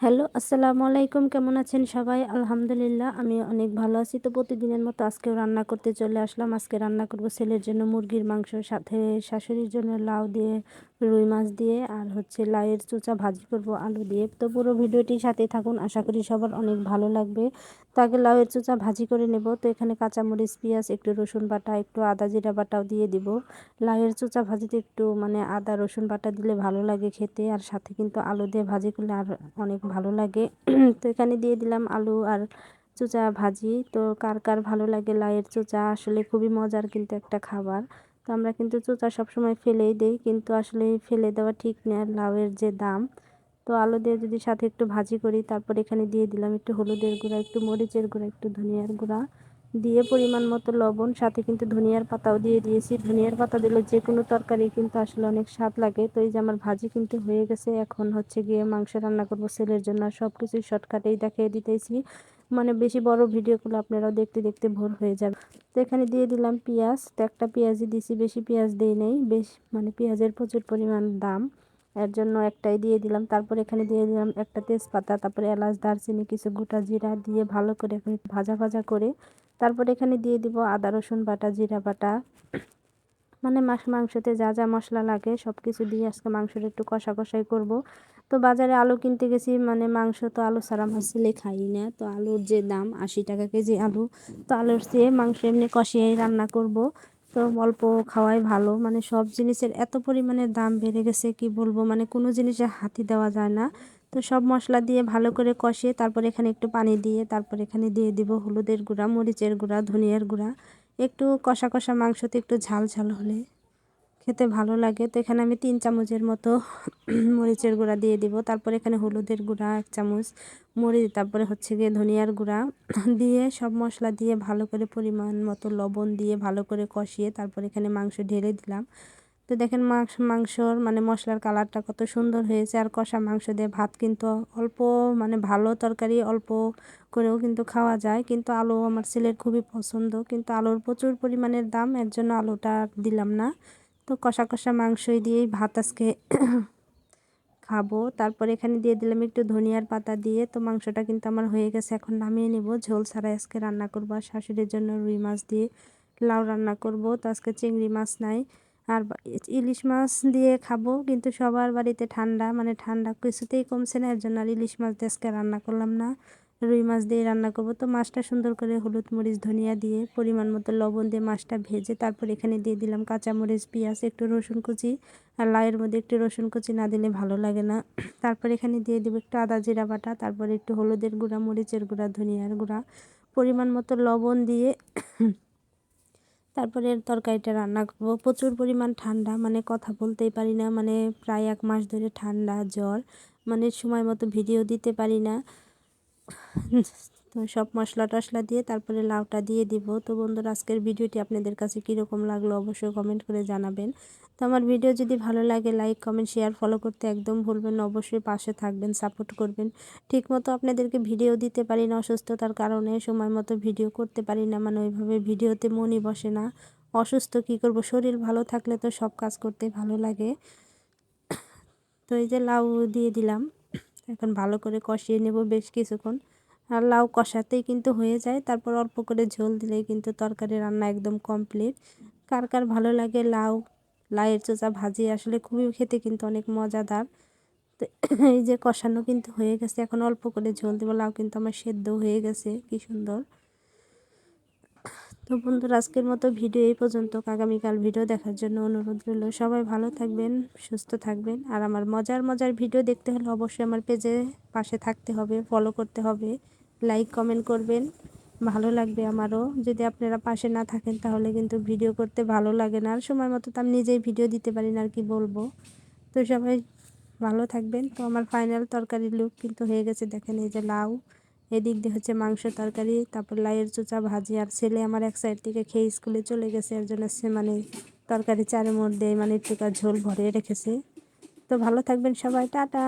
Hello, আসসালামু আলাইকুম। কেমন আছেন সবাই? আলহামদুলিল্লাহ আমি অনেক ভালো আছি। তো প্রতিদিনের মতো আজকেও রান্না করতে চলে আসলাম। আজকে রান্না করব ছেলের জন্য মুরগির মাংস, সাথে শাশুড়ির জন্য লাউ দিয়ে রুই মাছ দিয়ে আর হচ্ছে লাউয়ের চোচা ভাজি করব আলু দিয়ে। তো পুরো ভিডিওটির সাথে থাকুন, আশা করি সবার অনেক ভালো লাগবে। তো আগে লাউয়ের চোচা ভাজি করে নেব। তো এখানে কাঁচামরিচ, পেঁয়াজ, একটু রসুন বাটা, একটু আদা জিরা বাটাও দিয়ে দিব। লাউয়ের চোচা ভাজিতে একটু মানে আদা, রসুন বাটা দিলে ভালো লাগে খেতে আর সাথে কিন্তু আলু দিয়ে ভাজি করলে আর অনেক ভালো লাগে। তো এখানে দিয়ে দিলাম আলু আর চোচা ভাজি। তো কার কার ভালো লাগে লাউয়ের চোচা? আসলে খুবই মজার কিন্তু একটা খাবার। তো আমরা কিন্তু চোচা সবসময় ফেলেই দিই, কিন্তু আসলে ফেলে দেওয়া ঠিক না লাউয়ের যে দাম। তো আলু দিয়ে যদি সাথে একটু ভাজি করি, তারপর এখানে দিয়ে দিলাম একটু হলুদের গুঁড়া, একটু মরিচের গুঁড়া, একটু ধনিয়ার গুঁড়া। দিয়ে পরিমাণ মতো লবণ, সাথে কিন্তু ধনিয়ার পাতাও দিয়ে দিয়েছি। ধনিয়ার পাতা দিলে যে কোনো তরকারি কিন্তু আসলে অনেক স্বাদ লাগে। তো এই যে আমার ভাজি কিন্তু হয়ে গেছে, এখন হচ্ছে গিয়ে মাংস রান্না করব, ছেলের জন্য সব কিছুই শর্টকাটেই দেখিয়ে দিতেছি। মানে বেশি বড় ভিডিওগুলো আপনারাও দেখতে দেখতে ভোর হয়ে যাবে। তো এখানে দিয়ে দিলাম পেঁয়াজ। তো একটা পেঁয়াজই দিছি, বেশি পেঁয়াজ দিই নেই। বেশ মানে পেঁয়াজের প্রচুর পরিমাণ দাম। এর জন্য একটাই দিয়ে দিলাম। তারপর এখানে দিয়ে দিলাম একটা তেজপাতা, তারপরে এলাচ, দারচিনি, কিছু গোটা জিরা দিয়ে ভালো করে এখানে ভাজা ভাজা করে। তারপর এখানে দিয়ে দিব আদা, রসুন বাটা, জিরা বাটা। মানে মাংসতে যা যা মশলা লাগে সব কিছু দিয়ে আজকে মাংসটা একটু কষা কষাই করব। তো বাজারে আলু কিনতে গেছি মানে মাংস তো আলু ছাড়া মাছ খাই না। তো আলুর যে দাম, আশি টাকা কেজি আলু, তো আলুর চেয়ে মাংস এমনি কষিয়েই রান্না করব। তো অল্প খাওয়াই ভালো মানে সব জিনিসের এত পরিমাণে দাম বেড়ে গেছে, কি বলব? মানে কোনো জিনিসে হাতি দেওয়া যায় না। তো সব মশলা দিয়ে ভালো করে কষিয়ে তারপর এখানে একটু পানি দিয়ে, তারপর এখানে দিয়ে দিব হলুদের গুঁড়া, মরিচের গুঁড়া, ধনিয়ার গুঁড়া। একটু কষা কষা মাংসতে একটু ঝাল ঝাল হলে খেতে ভালো লাগে। তো এখানে আমি তিন চামচের মতো মরিচের গুঁড়া দিয়ে দিব। তারপর এখানে হলুদের গুঁড়া এক চামচ, মরিচ, তারপরে হচ্ছে গিয়ে ধনিয়ার গুঁড়া দিয়ে সব মশলা দিয়ে ভালো করে পরিমাণ মতো লবণ দিয়ে ভালো করে কষিয়ে তারপর এখানে মাংস ঢেলে দিলাম। তো দেখেন মাংস, মাংসর মানে মশলার কালারটা কত সুন্দর হয়েছে। আর কষা মাংস দিয়ে ভাত কিন্তু অল্প মানে ভালো তরকারি, অল্প করেও কিন্তু খাওয়া যায়। কিন্তু আলু আমার ছেলের খুবই পছন্দ। কিন্তু আলুর প্রচুর পরিমাণের দাম, এর জন্য আলুটা দিলাম না। তো কষা কষা মাংসই দিয়েই ভাত আজকে খাব। তারপর এখানে দিয়ে দিলাম একটু ধনিয়ার পাতা দিয়ে। তো মাংসটা কিন্তু আমার হয়ে গেছে, এখন নামিয়ে নেব। ঝোল ছাড়াই আজকে রান্না করব আর শাশুড়ির জন্য রুই মাছ দিয়ে লাউ রান্না করব। তো আজকে চিংড়ি মাছ নাই। আর ইলিশ মাছ দিয়ে খাব, কিন্তু সবার বাড়িতে ঠান্ডা মানে ঠান্ডা কিছুতেই কমছে না, এর জন্য আর ইলিশ মাছ দিয়ে আজকে রান্না করলাম না। রুই মাছ দিয়ে রান্না করব। তো মাছটা সুন্দর করে হলুদ মরিচ, ধনিয়া দিয়ে পরিমাণ মতো লবণ দিয়ে মাছটা ভেজে তারপর এখানে দিয়ে দিলাম কাঁচামরিচ পেঁয়াজ, একটু রসুন কুচি আর লাউয়ের মধ্যে একটু রসুন কুচি না দিলে ভালো লাগে না। তারপর এখানে দিয়ে দেবো একটু আদা জিরা বাটা, তারপর একটু হলুদের গুঁড়া, মরিচের গুঁড়া, ধনিয়ার গুঁড়া, পরিমাণ মতো লবণ দিয়ে তারপরে তরকারিটা রান্না করব। প্রচুর পরিমাণ ঠান্ডা মানে কথা বলতেই পারি না মানে প্রায় এক মাস ধরে ঠান্ডা, জ্বর মানে সময় মতো ভিডিও দিতে পারি না। তো সব মশলা টশলা দিয়ে তারপরে লাউটা দিয়ে দিব। তো বন্ধুরা, আজকের ভিডিওটি আপনাদের কাছে কীরকম লাগল অবশ্যই কমেন্ট করে জানাবেন। তো আমার ভিডিও যদি ভালো লাগে লাইক কমেন্ট শেয়ার ফলো করতে একদম ভুলবেন অবশ্যই পাশে থাকবেন সাপোর্ট করবেন। ঠিকমতো আপনাদেরকে ভিডিও দিতে পারি না অসুস্থতার কারণে, সময় মতো ভিডিও করতে পারি না। মানে ওইভাবে ভিডিওতে মনই বসে না। অসুস্থ কি করব? শরীর ভালো থাকলে তো সব কাজ করতে ভালো লাগে। তো এই যে লাউ দিয়ে দিলাম। এখন ভালো করে কষিয়ে নেব বেশ কিছুক্ষণ। আর লাউ কষাতেই কিন্তু হয়ে যায়। তারপর অল্প করে ঝোল দিলেই কিন্তু তরকারি রান্না একদম কমপ্লিট কার কার ভালো লাগে লাউ? লাউয়ের চোচা ভাজি আসলে খুবই খেতে কিন্তু অনেক মজাদার। তো এই যে কষানো কিন্তু হয়ে গেছে। এখন অল্প করে ঝোল দেবো। লাউ কিন্তু আমার সেদ্ধ হয়ে গেছে। কি সুন্দর। তো বন্ধুরা, আজকের মতো ভিডিও এই পর্যন্ত। আগামীকাল ভিডিও দেখার জন্য অনুরোধ রইল। সবাই ভালো থাকবেন, সুস্থ থাকবেন। আর আমার মজার মজার ভিডিও দেখতে হলে অবশ্যই আমার পেজে পাশে থাকতে হবে ফলো করতে হবে লাইক কমেন্ট করবেন। ভালো লাগবে আমারও। যদি আপনারা পাশে না থাকেন, তাহলে কিন্তু ভিডিও করতে ভালো লাগে না। আর সময় মতো তো আমি নিজেই ভিডিও দিতে পারি না, আর কি বলব? তো সবাই ভালো থাকবেন। তো আমার ফাইনাল তরকারির লুক কিন্তু হয়ে গেছে, দেখেন এই যে লাউ। এদিক দিয়ে হচ্ছে মাংস তরকারি, তারপর লাইয়ের চোচা ভাজি, আর ছেলে আমার এক সাইড থেকে খেয়ে স্কুলে চলে গেছে, এর জন্য সে মানে তরকারি চারের মধ্যে মানে টুকা ঝোল ভরে রেখেছে। তো ভালো থাকবেন সবাই, টাটা।